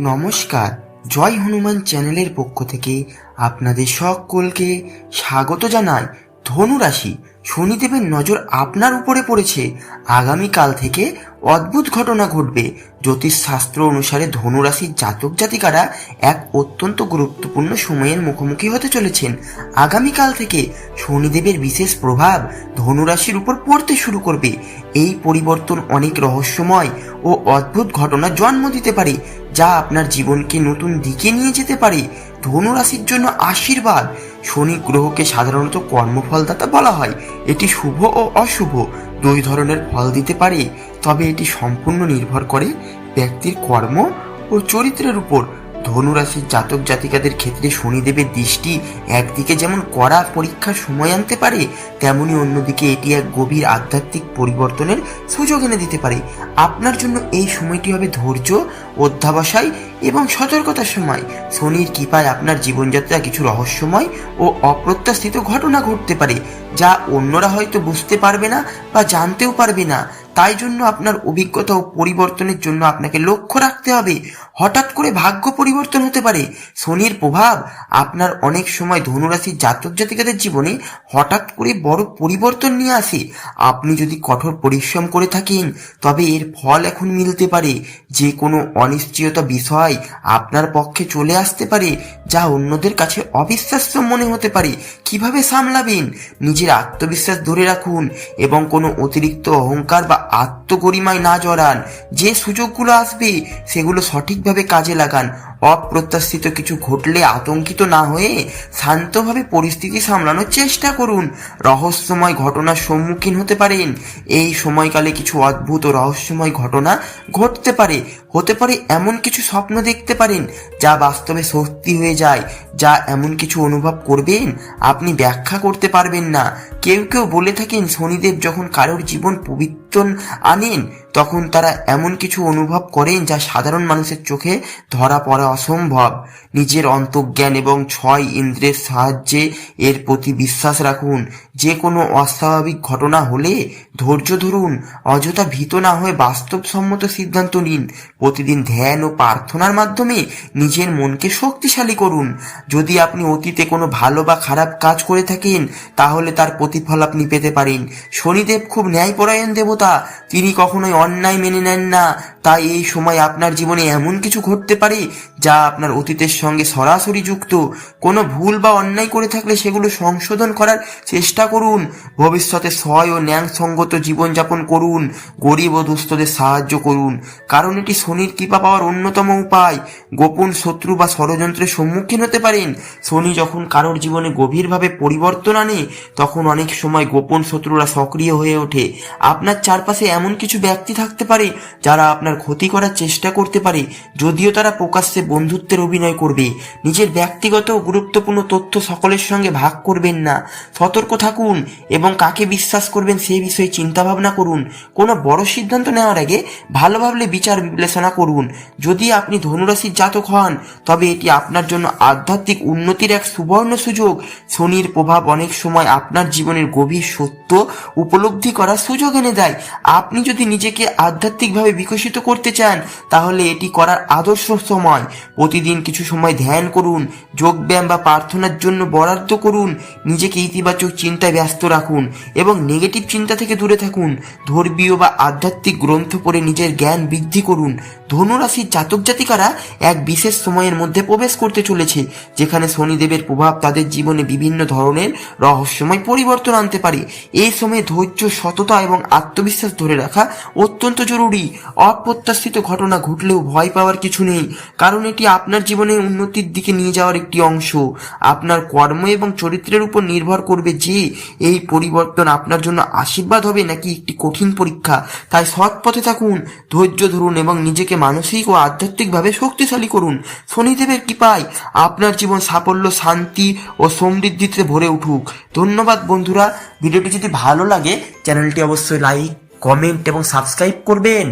নমস্কার। জয় হনুমান চ্যানেলের পক্ষ থেকে আপনাদের সকলকে স্বাগত জানাই। ধনুরাশি শনিদেবের নজর আপনার উপরে পড়েছে। আগামীকাল থেকে অদ্ভুত ঘটনা ঘটবে। জ্যোতিষ শাস্ত্র অনুসারে ধনুরাশির জাতক জাতিকারা এক অত্যন্ত গুরুত্বপূর্ণ সময়ের মুখোমুখি হতে চলেছেন। আগামীকাল থেকে শনিদেবের বিশেষ প্রভাব ধনুরাশির উপর পড়তে শুরু করবে। এই পরিবর্তন অনেক রহস্যময় ও অদ্ভুত ঘটনা জন্ম দিতে পারে, যা আপনার জীবনকে নতুন দিকে নিয়ে যেতে পারে। ধনুরাশির জন্য আশীর্বাদ শনি গ্রহকে সাধারণত কর্মফলদাতা বলা হয়। এটি শুভ ও অশুভ, দুই ধরনের ফল দিতে পারে, তবে এটি সম্পূর্ণ নির্ভর করে ব্যক্তির কর্ম ও চরিত্রের উপর। ধনুরাশির জাতক জাতিকাদের ক্ষেত্রে শনিদেবের দৃষ্টি একদিকে যেমন কড়া পরীক্ষার সময় আনতে পারে, তেমনি অন্যদিকে এটি এক গভীর আধ্যাত্মিক পরিবর্তনের সুযোগ এনে দিতে পারে। আপনার জন্য এই সময়টি হবে ধৈর্য, অধ্যাবসায় এবং সতর্কতার সময়। শনির কৃপায় আপনার জীবনযাত্রা কিছু রহস্যময় ও অপ্রত্যাশিত ঘটনা ঘটতে পারে, যা অন্যরা হয়তো বুঝতে পারবে না বা জানতেও পারবে না। তাই জন্য আপনার অভিজ্ঞতা ও পরিবর্তনের জন্য আপনাকে লক্ষ্য রাখতে হবে। হঠাৎ করে ভাগ্য পরিবর্তন হতে পারে। শনির প্রভাব আপনার অনেক সময় ধনুরাশির জাতক জাতিকাদের জীবনে হঠাৎ করে বড় পরিবর্তন নিয়ে আসে। আপনি যদি কঠোর পরিশ্রম করে থাকেন, তবে এর ফল এখন মিলতে পারে। যে কোনো অনিশ্চয়তা বিষয় আপনার পক্ষে চলে আসতে পারে, যা অন্যদের কাছে অবিশ্বাস্য মনে হতে পারে। কীভাবে সামলাবেন? নিজের আত্মবিশ্বাস ধরে রাখুন এবং কোনো অতিরিক্ত অহংকার বা আত্মগরিমায় না জড়ান। যে সুযোগগুলো আসবে, সেগুলো সঠিকভাবে কাজে লাগান। অপ্রত্যাশিত কিছু ঘটলে আতঙ্কিত না হয়ে শান্তভাবে পরিস্থিতি সামলানোর চেষ্টা করুন। রহস্যময় ঘটনার সম্মুখীন হতে পারেন। এই সময়কালে কিছু অদ্ভুত ও রহস্যময় ঘটনা ঘটতে পারে। হতে পারে এমন কিছু স্বপ্ন দেখতে পারেন, যা বাস্তবে সত্যি হয়ে যায়, যা এমন কিছু অনুভব করবেন, আপনি ব্যাখ্যা করতে পারবেন না। কেউ কেউ বলে থাকেন শনিদেব যখন কারোর জীবন পবিত্রন আনেন তখন তারা এমন কিছু অনুভব করেন যা সাধারণ মানুষের চোখে ধরা পড়া অসম্ভব। নিজের অন্তর্জ্ঞান এবং ছয় ইন্দ্রের সাহায্যে এর প্রতি বিশ্বাস রাখুন। যে কোনো অস্বাভাবিক ঘটনা হলে ধৈর্য ধরুন। অযথা ভীত না হয়ে বাস্তবসম্মত সিদ্ধান্ত নিন। প্রতিদিন ধ্যান ও প্রার্থনার মাধ্যমে নিজের মনকে শক্তিশালী করুন। যদি আপনি অতীতে কোনো ভালো বা খারাপ কাজ করে থাকেন, তাহলে তার প্রতিফল আপনি পেতে পারেন। শনিদেব খুব ন্যায়পরায়ণ দেবতা। তিনি কখনোই অন্যায় মেনে নেন না। তাই এই সময় আপনার জীবনে এমন কিছু ঘটতে পারে যা আপনার অতীতের সঙ্গে সরাসরি যুক্ত। কোনো ভুল বা অন্যায় করে থাকলে সেগুলো সংশোধন করার চেষ্টা করুন। ভবিষ্যতে সয় ও ন্যায়সঙ্গত জীবনযাপন করুন। গরিব ও দুস্থদের সাহায্য করুন। কারণ এটি শনির কৃপা পাওয়ার অন্যতম উপায়। গোপন শত্রু বা ষড়যন্ত্রের সম্মুখীন হতে পারেন। শনি যখন কারোর জীবনে গভীরভাবে পরিবর্তন আনে, তখন অনেক সময় গোপন শত্রুরা সক্রিয় হয়ে ওঠে। আপনার চারপাশে এমন কিছু ব্যক্তি থাকতে পারে যারা আপনার ক্ষতি করার চেষ্টা করতে পারে, যদিও তারা প্রকাশ্যে বন্ধুত্বের অভিনয় করবে। নিজের ব্যক্তিগত গুরুত্বপূর্ণ তথ্য সকলের সঙ্গে ভাগ করবেন না। সতর্ক থাকুন এবং কাকে বিশ্বাস করবেন সেই বিষয়ে চিন্তা ভাবনা করুন। কোনো বড় সিদ্ধান্ত নেওয়ার আগে ভালো ভাবলে বিচার বিবেচনা করুন। যদি আপনি ধনুরাশির জাতক হন, তবে এটি আপনার জন্য আধ্যাত্মিক উন্নতির এক সুবর্ণ সুযোগ। শনির প্রভাব অনেক সময় আপনার জীবনের গভীর সত্য উপলব্ধি করার সুযোগ এনে দেয়। আপনি যদি নিজেকে আধ্যাত্মিকভাবে বিকশিত করতে চান, তাহলে এটি করার আদর্শ সময় প্রতিদিন কিছু সময় ধ্যান করুন, যোগব্যায়াম বা প্রার্থনার জন্য বরাদ্দ করুন, নিজেকে ইতিবাচক চিন্তায় ব্যস্ত রাখুন এবং নেগেটিভ চিন্তা থেকে দূরে থাকুন। ধর্মীয় বা আধ্যাত্মিক গ্রন্থ পড়ে নিজের জ্ঞান বৃদ্ধি করুন। ধনুরাশির জাতক জাতিকারা এক বিশেষ সময়ের মধ্যে প্রবেশ করতে চলেছে, যেখানে শনিদেবের প্রভাব তাদের জীবনে বিভিন্ন ধরনের রহস্যময় পরিবর্তন আনতে পারে। এই সময়ে ধৈর্য, সততা এবং আত্মবিশ্বাস ধরে রাখা অত্যন্ত জরুরি। অপ্রত্যাশিত ঘটনা ঘটলেও ভয় পাওয়ার কিছু নেই, কারণ এটি আপনার জীবনে উন্নতির দিকে নিয়ে যাওয়ার একটি অংশ। আপনার কর্ম এবং চরিত্রের উপর নির্ভর করবে যে এই পরিবর্তন আপনার জন্য আশীর্বাদ হবে নাকি একটি কঠিন পরীক্ষা। তাই সৎ পথে থাকুন, ধৈর্য ধরুন এবং নিজেকে মানসিক ও আধ্যাত্মিকভাবে শক্তিশালী করুন। শনিদেবের কৃপায় আপনার জীবন সাফল্য, শান্তি ও সমৃদ্ধিতে ভরে উঠুক। ধন্যবাদ বন্ধুরা। ভিডিওটি যদি ভালো লাগে, চ্যানেলটি অবশ্যই লাইক, কমেন্ট এবং সাবস্ক্রাইব করবেন।